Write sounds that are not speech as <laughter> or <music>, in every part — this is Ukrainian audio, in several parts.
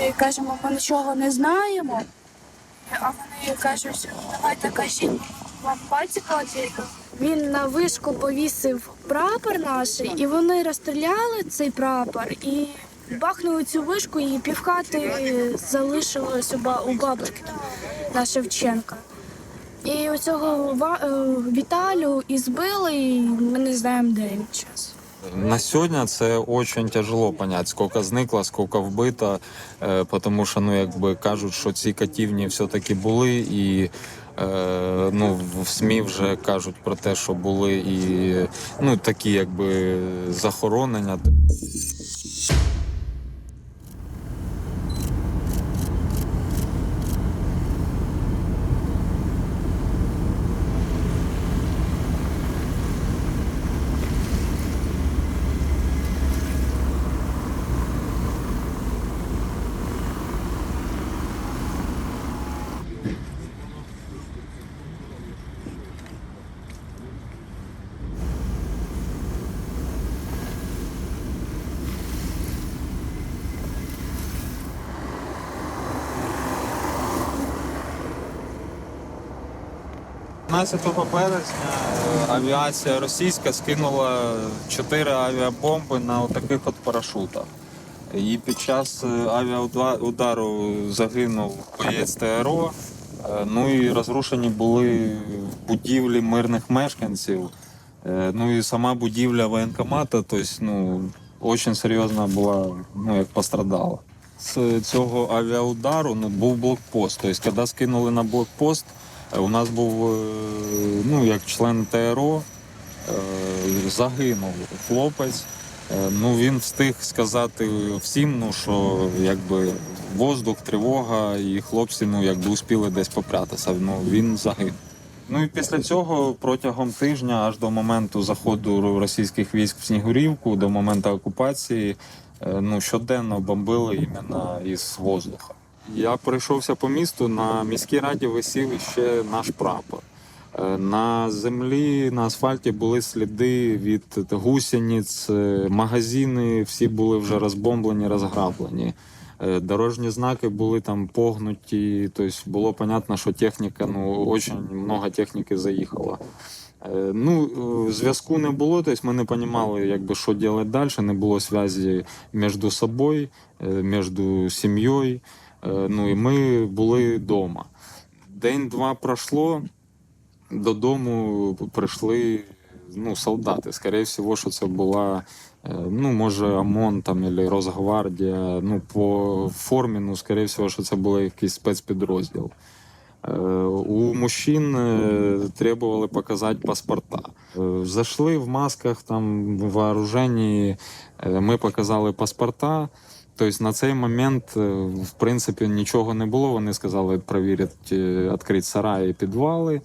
ми кажемо, ми нічого не знаємо. А вони кажуть, давайте кажіть, вам пальці кладіть. Він на вишку повісив прапор наш, і вони розстріляли цей прапор і бахнули цю вишку, і півхати залишилось у, ба- на Шевченка. І оцього е, Віталю і збили, і ми не знаємо, де він час. На сьогодні це дуже тяжело понять, скільки зникло, скільки вбито, е, тому що ну якби кажуть, що ці катівні все-таки були, і е, ну в СМІ вже кажуть про те, що були і ну такі якби захоронення. – 15 березня е, авіація російська скинула чотири авіабомби на таких от парашутах. І під час е, авіаудару загинув боєць ТРО. Е, Ну і розрушені були будівлі мирних мешканців. Ну і сама будівля воєнкомата, тобто, ну, дуже серйозна була, ну, як пострадала. З цього авіаудару ну, був блокпост. Тобто, коли скинули на блокпост, у нас був, е, ну, як член ТРО, е, загинув хлопець. Е, Ну, він встиг сказати всім, ну, що якби воздух, тривога, і хлопці ну, якби успіли десь попрятатися. Ну, він загинув. Ну і після цього протягом тижня, аж до моменту заходу російських військ в Снігурівку, до моменту окупації, е, ну щоденно бомбили іменно із воздуха. Я пройшовся по місту. На міській раді висів ще наш прапор. Е, На землі на асфальті були сліди від гусениць, е, магазини всі були вже розбомблені, розграблені. Е, Дорожні знаки були там погнуті, тобто було понятно, що техніка, ну, дуже багато техніки заїхало. Е, Ну, зв'язку не було, тобто ми не розуміли, якби, що робити далі, не було зв'язку між собою, між сім'єю. Е, Ну і ми були вдома. День-два пройшло, додому прийшли ну, солдати. Скоріше всього, що це була, е, ну, може, ОМОН там, або Росгвардія. Ну, по формі, ну, скоріше всього, що це був якийсь спецпідрозділ. Е, У мужчин требували показати паспорта. Зайшли в масках, там в вооруженні, ми показали паспорта. Тобто на цей момент, е, в принципі, нічого не було. Вони сказали перевірити, відкрити сараї, підвали,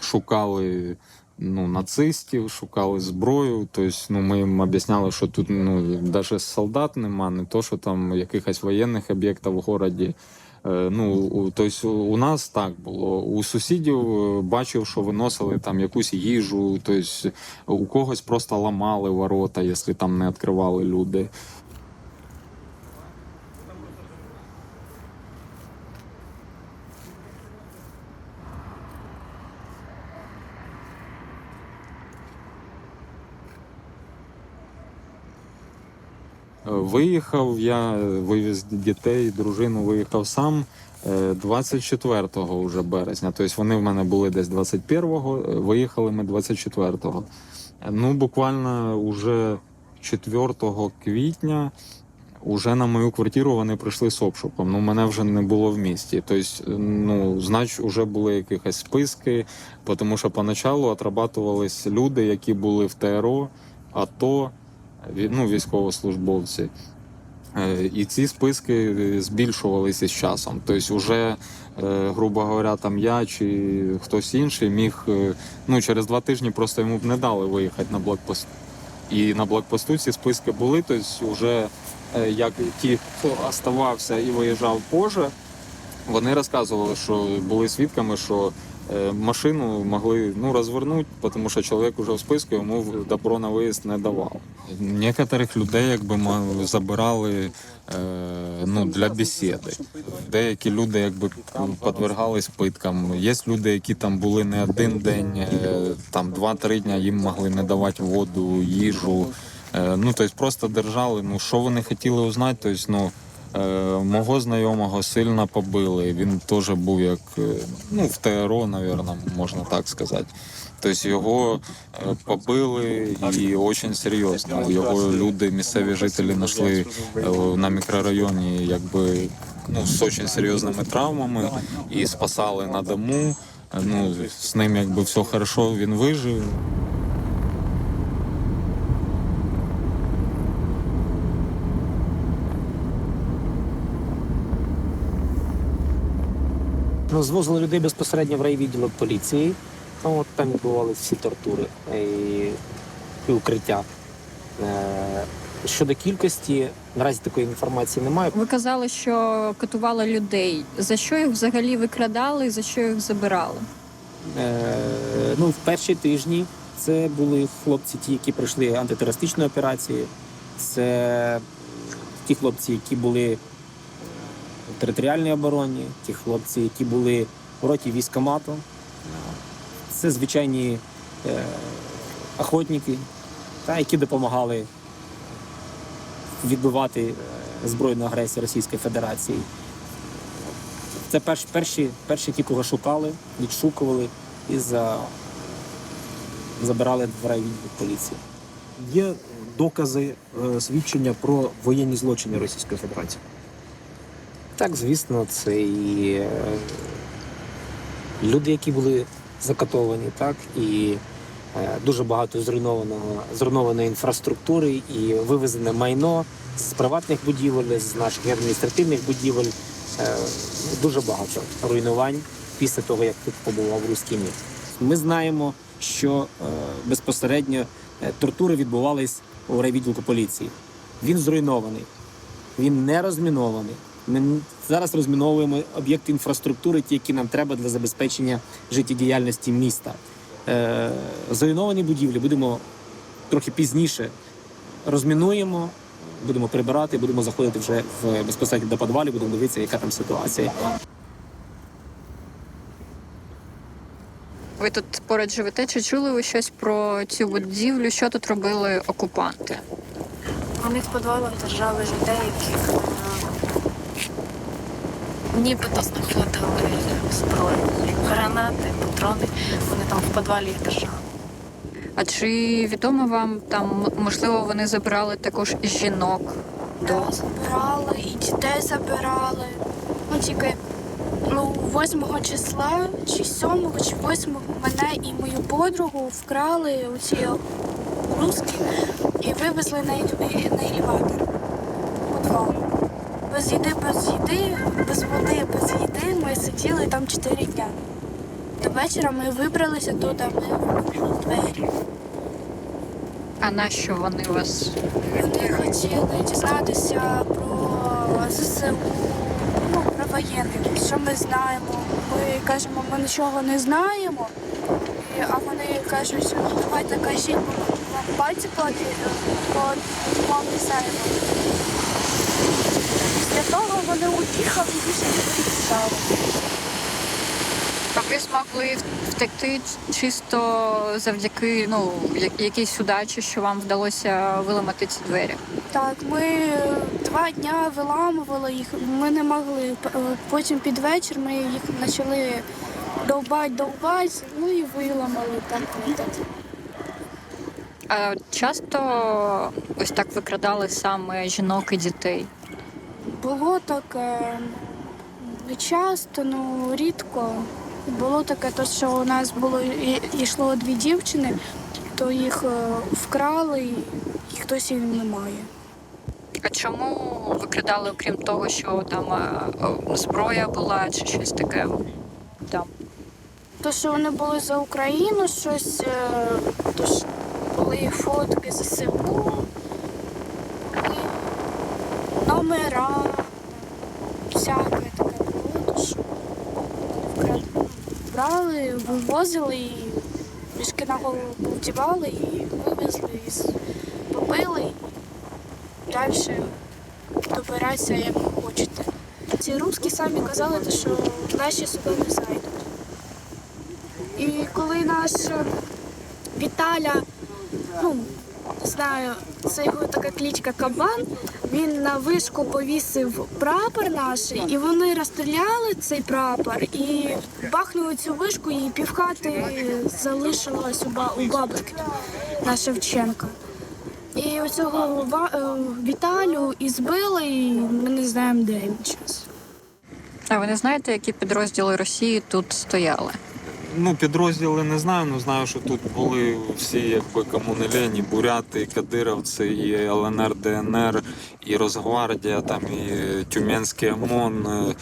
шукали ну, нацистів, шукали зброю. Тобто, ну, ми їм об'ясняли, що тут ну, навіть солдат нема, не то, що там якихось воєнних об'єктів в місті. Е, Ну, тобто у нас так було. У сусідів е, бачив, що виносили там якусь їжу, тобто у когось просто ламали ворота, якщо там не відкривали люди. Виїхав я, вивіз дітей, дружину виїхав сам е, 24 вже березня. Тобто вони в мене були десь 21-го, е, виїхали ми 24-го. Е, Ну, буквально уже 4 квітня уже на мою квартиру вони прийшли з обшуком. Ну, мене вже не було в місті. Тобто, ну, значить, вже були якісь списки, тому що поначалу отрабатувались люди, які були в ТРО, АТО, ну, військовослужбовці. Е, І ці списки е, збільшувалися з часом. Тобто, вже, е, грубо говоря, там я чи хтось інший міг ну, через два тижні просто йому б не дали виїхати на блокпост. І на блокпосту ці списки були, тобто вже як ті, хто оставався і виїжджав позже, вони розказували, що були свідками, що машину могли ну, розвернути, тому що чоловік уже в списку йому добро на виїзд не давав. Некоторих людей якби забирали е, ну, для бесіди. Деякі люди якби підвергались питкам. Є люди, які там були не один день, е, там два-три дня їм могли не давати воду, їжу. Е, ну, тобто просто держали. Ну, що вони хотіли узнати, тобто, ну. Мого знайомого сильно побили. Він теж був як ну, в ТРО, напевно, можна так сказати. Тобто його е, побили і дуже серйозно. Його люди, місцеві жителі, знайшли е, на мікрорайоні якби ну, з дуже серйозними травмами і спасали на дому. Ну, з ним якби все хорошо, він вижив. Ну, звозили людей безпосередньо в райвідділок поліції. Ну, От там відбувалися всі тортури і, і укриття. Е, Щодо кількості, наразі такої інформації немає. Ви казали, що катували людей. За що їх взагалі викрадали, і за що їх забирали? Е, ну, в перші тижні це були хлопці, ті, які пройшли антитерористичну операцію. Це ті хлопці, які були в територіальній обороні, ті хлопці, які були в роті військомату. Це звичайні е, охотники, та, які допомагали відбивати е, збройну агресію Російської Федерації. Це перш, перші, перші ті, кого шукали, відшукували і за, забирали в райвідділ поліції. Є докази е, свідчення про воєнні злочини Російської Федерації. Так, звісно, це і е, люди, які були закатовані, так, і е, дуже багато зруйнованого, зруйнованої інфраструктури і вивезене майно з приватних будівель, з наших адміністративних будівель. Е, Дуже багато руйнувань після того, як тут побував руський мір. Ми знаємо, що е, безпосередньо тортури відбувались у райвідділку поліції. Він зруйнований, він не розмінований. Ми зараз розміновуємо об'єкти інфраструктури, ті, які нам треба для забезпечення життєдіяльності міста. Е, зруйновані будівлі будемо трохи пізніше розмінуємо, будемо прибирати, будемо заходити вже в безпосередньо до підвалів, будемо дивитися, яка там ситуація. Ви тут поряд живете? Чи чули ви щось про цю будівлю? Що тут робили окупанти? Вони в підвалах держали людей, яких нібито знаходили зброю. Гранати, патрони. Вони там в підвалі їх держали. А чи відомо вам там можливо вони забирали також і жінок? Да, забирали, і дітей забирали. Ну тільки ну, 8 числа, чи 7, чи 8 мене і мою подругу вкрали оці русські і вивезли на, на елеватор. Без їди, без їди, без води, без їди ми сиділи там 4 дня. До вечора ми вибралися туди, ми відкрили двері. А на що вони вас? Вони хотіли дізнатися про ЗСУ, ну, про воєнних, що ми знаємо. Ми кажемо, ми нічого не знаємо. І- А вони кажуть, ну давайте кажіть, бо ми вам пальці платили, бо вам не знаємо. Того вони уїхали і більше не приїжджали. Ви змогли втекти чисто завдяки ну якійсь удачі, що вам вдалося виламати ці двері? Так, ми е, два дня виламували їх. Ми не могли. Е, Потім під вечір ми їх почали довбати, довбати, ну і виламали так. так. А часто ось так викрадали саме жінок і дітей. Було таке не часто, ну рідко. Було таке, то що у нас було йшло дві дівчини, то їх е, вкрали, і хтось їх немає. А чому викрадали, окрім того, що там е, е, зброя була чи щось таке? Там То, що вони були за Україну, щось, то ж були фотки ЗСУ, і номера, всяке таке було, що брали, вивозили і мішки на голову повдівали і вивезли із били і далі добиратися як хочете. Ці русські самі казали, що наші сюди не зайдуть. І коли наш Віталя, ну, знаю, це його така клічка Кабан, він на вишку повісив прапор наш, і вони розстріляли цей прапор і бахнули цю вишку, і півхати залишилось у, ба- у бабушки на Шевченка. І оцього е, Віталю і збили, і ми не знаємо, де він зараз. А ви не знаєте, які підрозділи Росії тут стояли? Ну, підрозділи не знаю, але знаю, що тут були всі, якби кому не лені, буряти, кадировці, і ЛНР, ДНР, і Росгвардія, там, і Тюменський ОМОН. Е,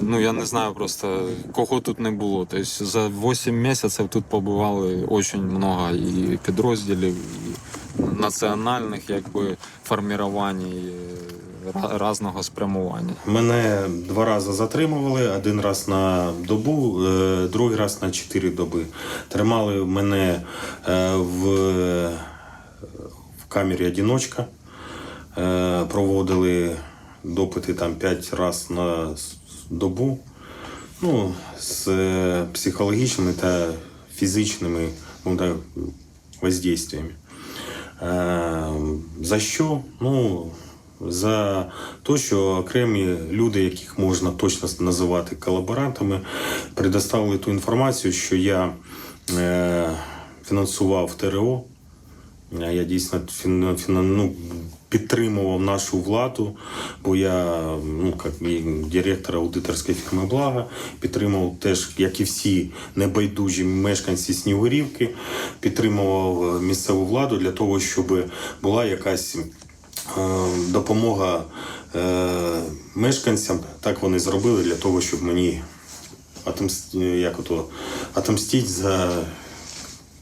Ну, я не знаю просто, кого тут не було. Тобто за 8 місяців тут побували дуже багато і підрозділів, і національних якби, формувань, різного спрямування. Мене два рази затримували, один раз на добу, е, другий раз на чотири доби. Тримали мене е, в, в камері одиночка, Е, проводили допити там п'ять разів на добу. Ну, з психологічними та фізичними ну, так, воздействиями. Е, За що? Ну, за те, що окремі люди, яких можна точно називати колаборантами, предоставили ту інформацію, що я е, фінансував ТРО. Я дійсно фін, фін, ну, підтримував нашу владу, бо я, ну, як директор аудиторської фірми Благо, підтримував теж, як і всі небайдужі мешканці Снігурівки, підтримував місцеву владу для того, щоб була якась допомога е, мешканцям. Так вони зробили для того, щоб мені як ото, отомстити за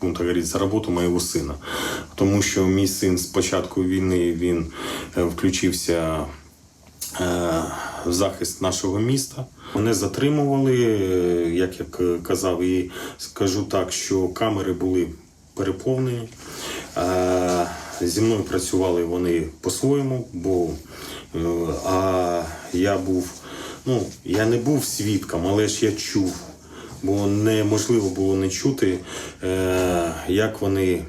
говорить, за роботу моєго сина. Тому що мій син з початку війни він е, включився е, в захист нашого міста. Мене затримували, е, як я казав, і скажу так, що камери були переповнені. Е, Зі мною працювали вони по-своєму, бо е, а я був, ну, я не був свідком, але ж я чув бо неможливо було не чути, е, як вони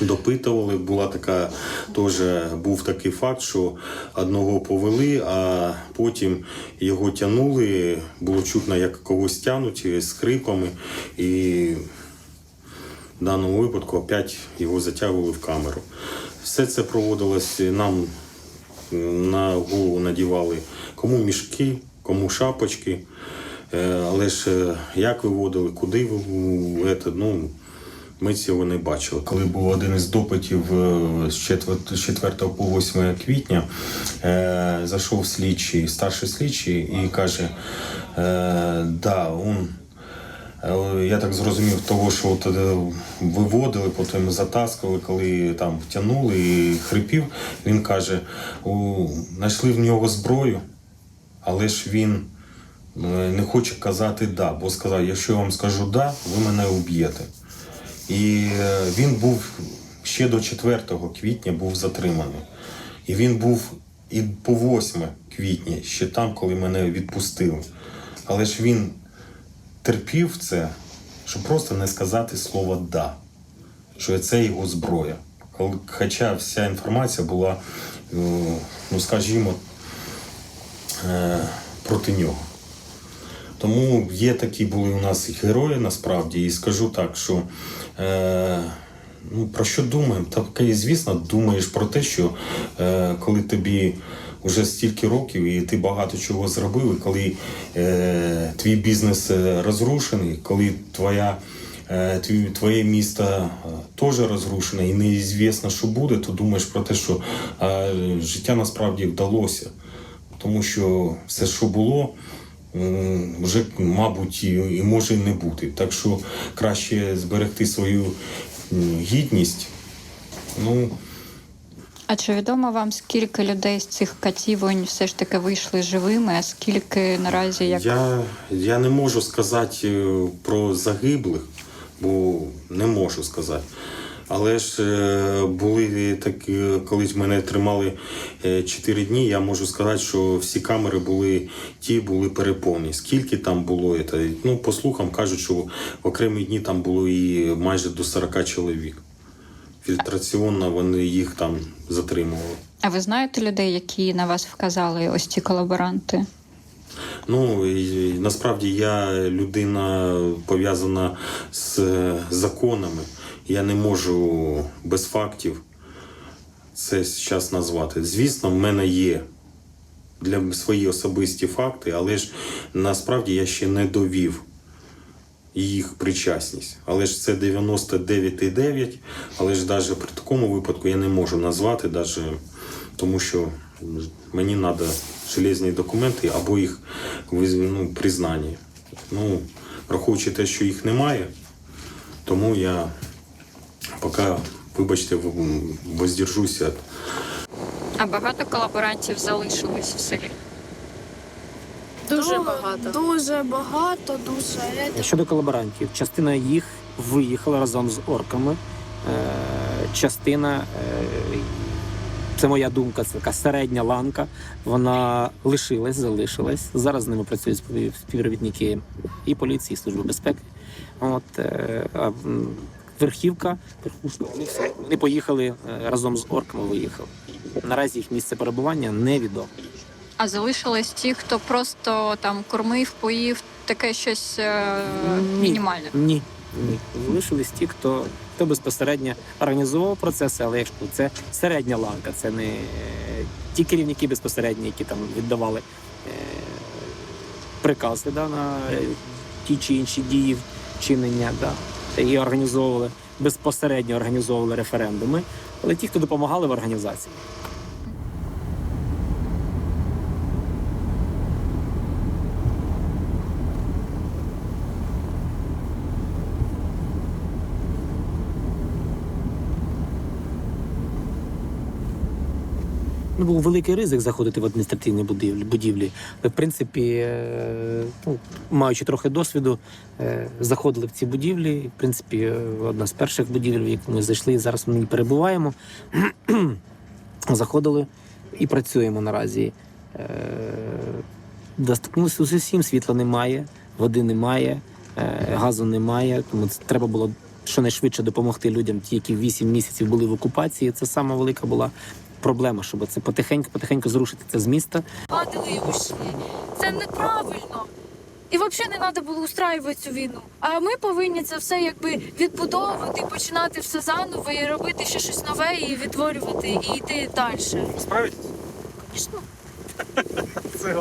допитували. Була така теж був такий факт, що одного повели, а потім його тягнули. Було чутно, як когось тягнуть з хрипами, і в даному випадку опять його затягували в камеру. Все це проводилось нам на голову надівали кому мішки, кому шапочки. Е, Але ж е, як виводили, куди ви- ну, ми цього не бачили. Коли був один із допитів е, з 4, по 8 квітня, зайшов слідчий, старший слідчий і каже, да, он Я так зрозумів, того, що от, е, виводили, потім затаскували, коли там втягнули і хрипів. Він каже: знайшли в нього зброю, але ж він е, не хоче казати да, бо сказав, якщо я вам скажу да, ви мене уб'єте. І е, він був ще до 4 квітня був затриманий. І він був і по 8 квітня, ще там, коли мене відпустили. Але ж він терпів це, щоб просто не сказати слово да, що це його зброя. Хоча вся інформація була, е, ну скажімо, е, проти нього. Тому є такі були у нас герої насправді, і скажу так, що е, ну, про що думаємо? Так, звісно, думаєш про те, що е, коли тобі вже стільки років і ти багато чого зробив, і коли е, твій бізнес е, розрушений, коли твоя. е, Твоє місто е, теж розрушене і неізвісно, що буде, то думаєш про те, що е, життя насправді вдалося. Тому що все, що було, вже, мабуть, і може не бути. Так що краще зберегти свою гідність. Ну, А чи відомо вам, скільки людей з цих катівонь все ж таки вийшли живими, а скільки наразі як я, я не можу сказати е, про загиблих, бо не можу сказати. Але ж е, були такі, коли мене тримали 4 дні, я можу сказати, що всі камери були ті, були переповнені. Скільки там було? Ну, по слухам кажуть, що в окремі дні там було і майже до 40 чоловік. Фільтраційно вони їх там затримували. А ви знаєте людей, які на вас вказали ось ці колаборанти? Ну і, насправді я людина пов'язана з законами. Я не можу без фактів це зараз назвати. Звісно, в мене є для свої особисті факти, але ж насправді я ще не довів їх причасність. Але ж це 99,9, але ж навіть при такому випадку я не можу назвати, навіть, тому що мені треба железні документи або їх ну, признання. Ну, враховуючи те, що їх немає, тому я поки, вибачте, воздержуся. А багато колаборантів залишилось в селі. Дуже багато. Дуже багато, дуже. Щодо колаборантів, частина їх виїхала разом з орками. Е, Частина, е, це моя думка, це така середня ланка. Вона лишилась, залишилась. Зараз з ними працюють співробітники і поліції, і служби безпеки. От, е, а верхівка, верхушка, вони все вони поїхали разом з орками. Виїхали. Наразі їх місце перебування невідомо. А залишились ті, хто просто там кормив, поїв, таке щось е, Ні. мінімальне. Ні, ні. Залишились ті, хто, хто безпосередньо організовував процеси, але якщо це середня ланка, це не е, ті керівники безпосередньо, які там віддавали е, прикази да, на е, ті чи інші дії, вчинення, да, і організовували безпосередньо організовували референдуми, але ті, хто допомагали в організації. Ну, був великий ризик заходити в адміністративні будівлі. Але, в принципі, е, ну, маючи трохи досвіду, е, заходили в ці будівлі. В принципі, е, одна з перших будівель, в яку ми зайшли, і зараз ми перебуваємо. <clears throat> Заходили і працюємо наразі. З усім, світла немає, води немає, газу немає. Тому треба було щонайшвидше допомогти людям, ті, які 8 місяців були в окупації. Це сама велика була проблема, щоб це потихеньку, потихеньку зрушити це з міста. Падали і ушли. Це неправильно. І взагалі не треба було устраювати цю війну. А ми повинні це все якби відбудовувати, починати все заново і робити ще щось нове, і відтворювати, і йти далі. Справитесь? Звісно. <laughs> Це